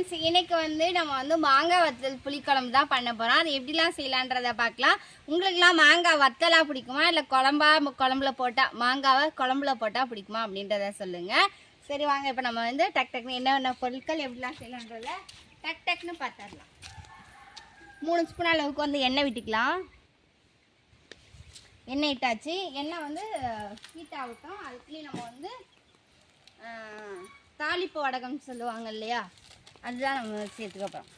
Friends இன்னைக்கு வந்து நம்ம வந்து மாங்காய் வத்தல் புளிக்குழம்பு தான் பண்ண போகிறோம் அது எப்படிலாம் செய்யலான்றதை பார்க்கலாம். உங்களுக்குலாம் மாங்காய் வத்தலாக பிடிக்குமா? இல்லை குழம்பா குழம்புல போட்டால் மாங்காவை குழம்புல போட்டால் பிடிக்குமா அப்படின்றத சொல்லுங்கள் சரி வாங்க. இப்போ நம்ம வந்து டக் டக்னு என்னென்ன பொருட்கள் எப்படிலாம் செய்யலான்றத டக் டக்னு பார்த்துடலாம். மூணு ஸ்பூன் அளவுக்கு வந்து எண்ணெய் விட்டுக்கலாம். எண்ணெய் இட்டாச்சு. எண்ணெய் வந்து ஹீட் ஆகட்டும். அதுக்குள்ளேயும் நம்ம வந்து தாளிப்பு வடகம் சொல்லுவாங்க இல்லையா? அதுதான் நம்ம சேர்த்துக்க போகிறோம்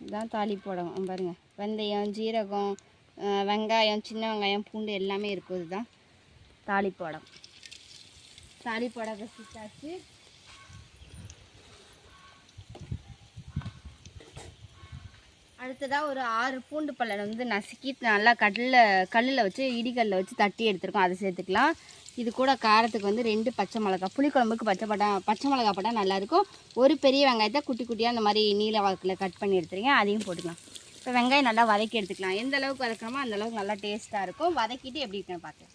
இதுதான் தாலி வடகம் பாருங்கள் வெந்தயம் ஜீரகம் வெங்காயம் சின்ன வெங்காயம் பூண்டு எல்லாமே இருக்கும் இதுதான் தாலி போடம் தாலி போட சுட்டாச்சு அடுத்ததாக ஒரு ஆறு பூண்டு பல்லன் வந்து நசுக்கி நல்லா கல்லில் கல்லில் வச்சு இடிக்கல்லில் வச்சு தட்டி எடுத்துருக்கோம். அதை சேர்த்துக்கலாம். இது கூட காரத்துக்கு வந்து ரெண்டு பச்சை மிளகா புளிக்குழம்புக்கு பச்சை பட்டா பச்சை மிளகா போட்டால் நல்லாயிருக்கும் ஒரு பெரிய வெங்காயத்தை குட்டி குட்டியாக அந்த மாதிரி நீல வாக்கில் கட் பண்ணி எடுத்துருங்க அதையும் போட்டுக்கலாம். இப்போ வெங்காயம் நல்லா வதக்கி எடுத்துக்கலாம். எந்த அளவுக்கு வதக்கணுமோ அந்த அளவுக்கு நல்லா டேஸ்ட்டாக இருக்கும். வதக்கிட்டு எப்படி இருக்குன்னு பார்க்கலாம்.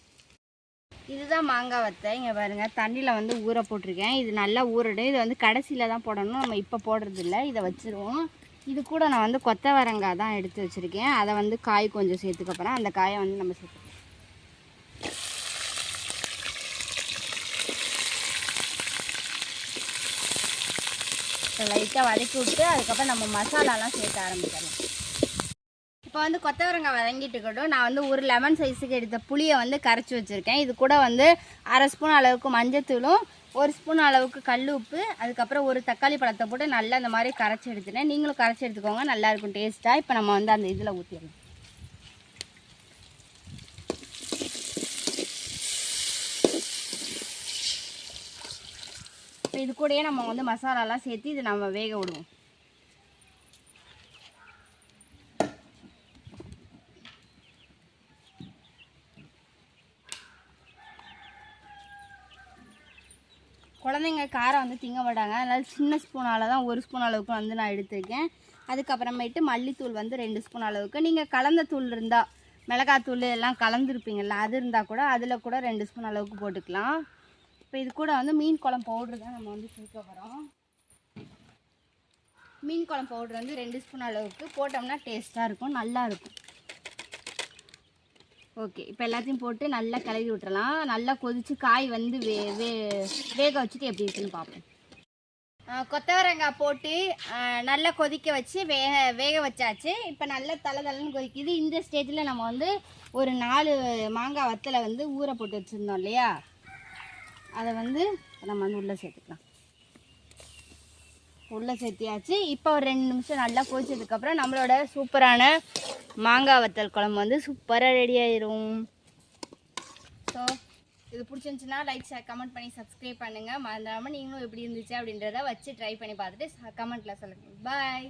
இதுதான் மாங்காய் வத்தை. இங்கே பாருங்கள் தண்ணியில் வந்து ஊற போட்டிருக்கேன். இது நல்லா ஊறடும் இது வந்து கடைசியில் தான் போடணும். நம்ம இப்போ போடுறதில்ல. இதை வச்சுருவோம். இது கூட நான் வந்து கொத்தவரங்காய் தான் எடுத்து வச்சுருக்கேன். அதை வந்து காய் கொஞ்சம் சேர்த்துக்க போகிறேன் அந்த காயை வந்து நம்ம சேர்த்துக்கலாம். லைட்டாக வதக்கி விட்டு அதுக்கப்புறம் நம்ம மசாலாலாம் சேர்க்க ஆரம்பிக்கலாம் இப்போ வந்து கொத்தவரங்காய் வதங்கிட்டு இருக்கட்டும். நான் வந்து ஒரு லெமன் சைஸுக்கு எடுத்த புளியை வந்து கரைச்சி வச்சுருக்கேன். இது கூட வந்து அரை ஸ்பூன் அளவுக்கு மஞ்சத்தூளும் ஒரு ஸ்பூன் அளவுக்கு கல் உப்பு அதுக்கப்புறம் ஒரு தக்காளி பழத்தை போட்டு நல்லா இந்த மாதிரி கரைச்சி எடுத்துட்டேன். நீங்களும் கரைச்சி எடுத்துக்கோங்க நல்லாயிருக்கும் டேஸ்ட்டாக இப்போ நம்ம வந்து அந்த இதில் ஊற்றிடலாம் இப்போ இது கூடயே நம்ம வந்து மசாலாலாம் சேர்த்து இது நம்ம வேக விடுவோம். குழந்தைங்க காரம் வந்து திங்க மாட்டாங்க. அதனால் சின்ன ஸ்பூனால் தான் ஒரு ஸ்பூன் அளவுக்கு வந்து நான் எடுத்திருக்கேன். அதுக்கப்புறமேட்டு மல்லித்தூள் வந்து ரெண்டு ஸ்பூன் அளவுக்கு. நீங்கள் கலந்த தூள் இருந்தால் மிளகாத்தூள் எல்லாம் கலந்துருப்பீங்கள்ல அது இருந்தால் கூட அதில் கூட ரெண்டு ஸ்பூன் அளவுக்கு போட்டுக்கலாம். இப்போ இது கூட வந்து மீன் குழம்பு பவுட்ரு தான் நம்ம வந்து சேர்க்க போகிறோம் மீன் குழம்பு பவுட்ரு வந்து ரெண்டு ஸ்பூன் அளவுக்கு போட்டோம்னா டேஸ்ட்டாக இருக்கும் நல்லாயிருக்கும் ஓகே இப்போ எல்லாத்தையும் போட்டு நல்லா கிளறி விட்டுறலாம். நல்லா கொதித்து காய் வந்து வே வே வேக வச்சுட்டு எப்படி இருக்குன்னு பார்ப்போம். கொத்தவரங்காய் போட்டு நல்லா கொதிக்க வச்சு வேக வேக வச்சாச்சு. இப்போ நல்லா தலை தலைன்னு கொதிக்குது. இந்த ஸ்டேஜில் நம்ம வந்து ஒரு நாலு மாங்காய் வத்தலை வந்து ஊற போட்டு வச்சுருந்தோம் இல்லையா? அதை வந்து நம்ம வந்து உள்ளே சேர்த்துக்கலாம். உள்ளே சேர்த்தியாச்சு. இப்போ ஒரு ரெண்டு நிமிஷம் நல்லா கொதிச்சதுக்கப்புறம் நம்மளோட சூப்பரான மாங்காய் வத்தல் குழம்பு வந்து சூப்பராக ரெடி ஆயிரும். ஸோ இது பிடிச்சிருந்துச்சுன்னா லைக் ஷேர் கமெண்ட் பண்ணி சப்ஸ்கிரைப் பண்ணுங்கள் மறந்துடாமல் நீங்களும் எப்படி இருந்துச்சு அப்படின்றத வச்சு ட்ரை பண்ணி பார்த்துட்டு கமெண்ட்டில் சொல்லுங்கள் பாய்